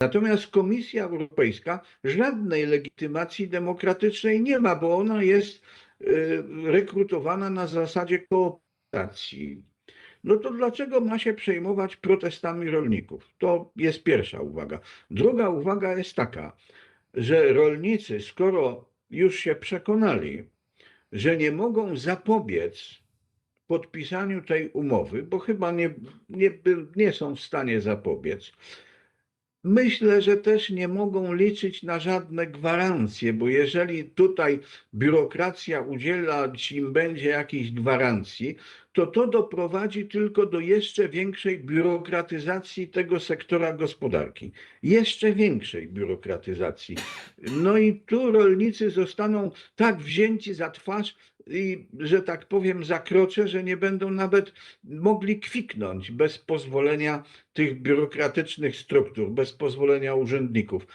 Natomiast Komisja Europejska żadnej legitymacji demokratycznej nie ma, bo ona jest y, rekrutowana na zasadzie kooperacji. No to dlaczego ma się przejmować protestami rolników? To jest pierwsza uwaga. Druga uwaga jest taka, że rolnicy, skoro już się przekonali, że nie mogą zapobiec podpisaniu tej umowy, bo chyba nie, nie, nie są w stanie zapobiec, Myślę, że też nie mogą liczyć na żadne gwarancje, bo jeżeli tutaj biurokracja udzielać im będzie jakichś gwarancji, to to doprowadzi tylko do jeszcze większej biurokratyzacji tego sektora gospodarki. Jeszcze większej biurokratyzacji. No i tu rolnicy zostaną tak wzięci za twarz, i, że tak powiem, zakroczę, że nie będą nawet mogli kwiknąć bez pozwolenia tych biurokratycznych struktur, bez pozwolenia urzędników.